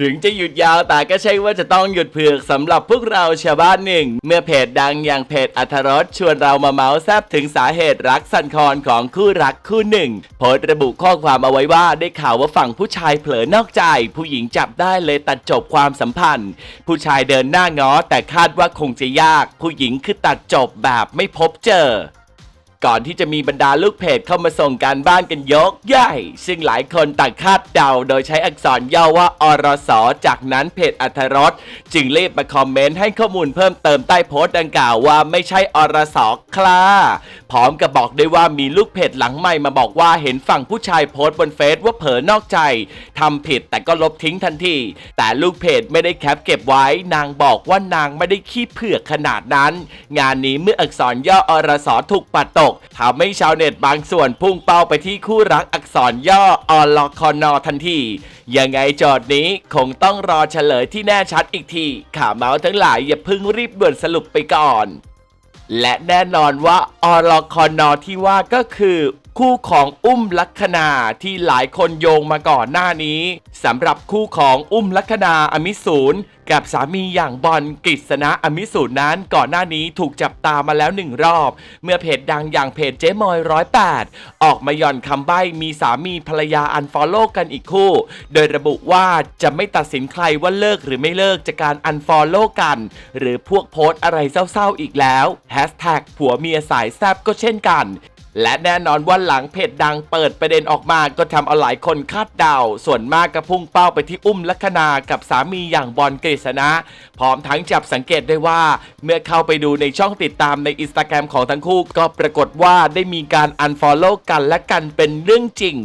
ถึงจะหยุดยาวแต่ก็ใช่ว่าจะต้องหยุดเผือกสำหรับพวกเราชาวบ้านหนึ่ง เมื่อเพจดังอย่างเพจอัธรสชวนเรามาเมาส์แซบถึงสาเหตุรักสันคอนของคู่รักคู่หนึ่งโพสต์ระบุข้อความเอาไว้ว่าได้ข่าวว่าฝั่งผู้ชายเผลอนอกใจ ผู้หญิงจับได้เลยตัดจบความสัมพันธ์ ผู้ชายเดินหน้าง้อแต่คาดว่าคงจะยาก ผู้หญิงคือตัดจบแบบไม่พบเจอ ก่อนที่จะมีบรรดาลูกเพจเข้ามาส่งการบ้านกันยกใหญ่ ซึ่งหลายคนต่างคาดเดาโดยใช้อักษรย่อว่าอรสจากนั้นเพจอัธรสจึงรีบมาคอมเมนต์ให้ข้อมูลเพิ่มเติมใต้โพสต์ดังกล่าวว่าไม่ใช่อรสคลาพร้อมกับบอกด้วยว่ามีลูกเพจหลังใหม่มาบอกว่าเห็นฝั่งผู้ชายโพสต์บนเฟซว่าเผลอนอกใจทำผิดแต่ก็ลบทิ้งทันทีแต่ลูกเพจไม่ได้แคปเก็บไว้ นางบอกว่านางไม่ได้ขี้เผือกขนาดนั้น งานนี้เมื่ออักษรย่ออรสถูกปัดตกทำให้ชาวเน็ตบางส่วนพุ่งเป้าไปที่คู่รักอักษรย่ออลคอนอทันที ยังไงจอดนี้คงต้องรอเฉลยที่แน่ชัดอีกทีข่าวเมาส์ทั้งหลายอย่าพึ่งรีบด่วนสรุปไปก่อนและแน่นอนว่าอลคอนอที่ว่าก็คือ คู่ของอุ้มลัคนาที่หลายคนโยงมาก่อนหน้านี้สำหรับคู่ของอุ้มลัคนาอมิสูรกับสามีอย่างบอลกฤษณะอมิสูรนั้นก่อนหน้านี้ถูกจับตามาแล้วหนึ่งรอบ เมื่อเพจดังอย่างเพจเจ๊มอยร้อยแปดออกมาย่อนคำใบ้มีสามีภรรยาอันฟอลโล่กันอีกคู่ โดยระบุว่าจะไม่ตัดสินใครว่าเลิกหรือไม่เลิกจากการอันฟอลโล่กัน หรือพวกโพสต์อะไรเศร้าๆอีกแล้วแฮชแท็กผัวเมียสายแซบก็เช่นกัน และแน่นอนว่าหลังเพจดังเปิดประเด็นออกมาก็ทำเอาหลายคนคาดเดา ส่วนมากก็พุ่งเป้าไปที่อุ้มลัคนากับสามีอย่างบอลกฤษณะ พร้อมทั้งจับสังเกตได้ว่า เมื่อเข้าไปดูในช่องติดตามในอินสตาแกรมของทั้งคู่ ก็ปรากฏว่าได้มีการอันฟอลโล่กันและกันเป็นเรื่องจริง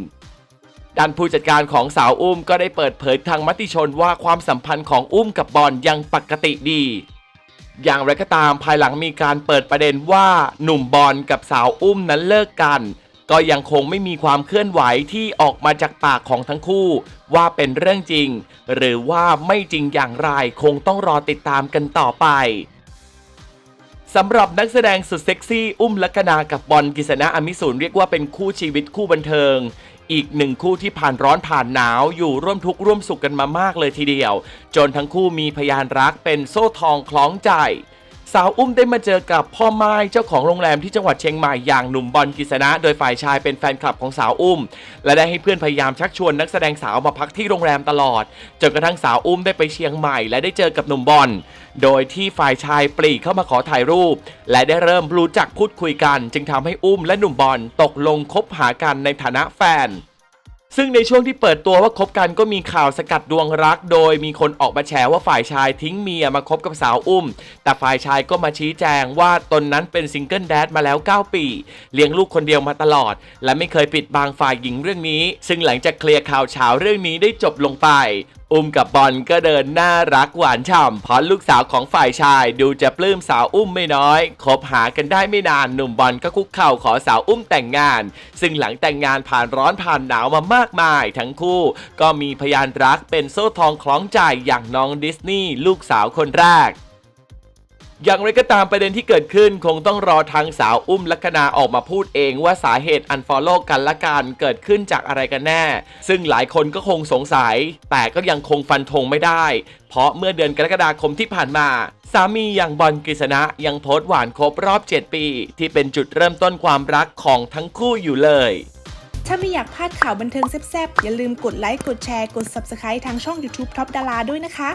ด้านผู้จัดการของสาวอุ้มก็ได้เปิดเผยทางมติชนว่าความสัมพันธ์ของอุ้มกับบอลยังปกติดี อย่างไรก็ตามภายหลังมีการเปิดประเด็นว่าหนุ่มบอลกับสาวอุ้มนั้นเลิกกัน ก็ยังคงไม่มีความเคลื่อนไหวที่ออกมาจากปากของทั้งคู่ ว่าเป็นเรื่องจริง หรือว่าไม่จริงอย่างไรคงต้องรอติดตามกันต่อไปสำหรับนักแสดงสุดเซ็กซี่ อุ้มลักนากับบอลกิษณะอมิสูรเรียกว่าเป็นคู่ชีวิตคู่บันเทิง อีกหนึ่งคู่ที่ผ่านร้อนผ่านหนาวอยู่ร่วมทุกข์ร่วมสุขกันมามากเลยทีเดียว จนทั้งคู่มีพยานรักเป็นโซ่ทองคล้องใจสาวอุ้มได้มาเจอกับพ่อไม้เจ้าของโรงแรมที่จังหวัดเชียงใหม่อย่างหนุ่มบอลกิษณะ โดยฝ่ายชายเป็นแฟนคลับของสาวอุ้ม และได้ให้เพื่อนพยายามชักชวนนักแสดงสาวมาพักที่โรงแรมตลอดจนกระทั่งสาวอุ้มได้ไปเชียงใหม่ และได้เจอกับหนุ่มบอล โดยที่ฝ่ายชายปรีเข้ามาขอถ่ายรูป และได้เริ่มรู้จักพูดคุยกัน จึงทำให้อุ้มและหนุ่มบอลตกลงคบหากันในฐานะแฟนซึ่งในช่วงที่เปิดตัวว่าคบกันก็มีข่าวสกัดดวงรัก โดยมีคนออกมาแฉว่าฝ่ายชายทิ้งเมียมาคบกับสาวอุ้ม แต่ฝ่ายชายก็มาชี้แจงว่าตนนั้นเป็นซิงเกิลแดดมาแล้ว 9 ปี เลี้ยงลูกคนเดียวมาตลอด และไม่เคยปิดบังฝ่ายหญิงเรื่องนี้ ซึ่งหลังจากเคลียร์ข่าวเช้าเรื่องนี้ได้จบลงไป อุ้มกับบอลก็เดินน่ารักหวานฉ่ำเพราะลูกสาวของฝ่ายชายดูจะปลื้มสาวอุ้มไม่น้อย คบหากันได้ไม่นานหนุ่มบอลก็คุกเข่าขอสาวอุ้มแต่งงาน ซึ่งหลังแต่งงานผ่านร้อนผ่านหนาวมามากมาย ทั้งคู่ก็มีพยานรักเป็นโซ่ทองคล้องใจอย่างน้องดิสนีย์ลูกสาวคนแรก อย่างไรก็ตามประเด็นที่เกิดขึ้นคงต้องรอทางสาวอุ้มลัคนาออกมาพูดเองว่าสาเหตุอันฟอลโล่กันละกันเกิดขึ้นจากอะไรกันแน่ ซึ่งหลายคนก็คงสงสัย แต่ก็ยังคงฟันธงไม่ได้ เพราะเมื่อเดือนกรกฎาคมที่ผ่านมาสามีอย่างบอลกฤษณะยังโพสต์หวานครบรอบ 7 ปี ที่เป็นจุดเริ่มต้นความรักของทั้งคู่อยู่เลย ถ้าไม่อยากพลาดข่าวบันเทิงแซ่บๆอย่าลืมกดไลค์กดแชร์กด Subscribe ทางช่อง YouTube Top ดาราด้วยนะคะ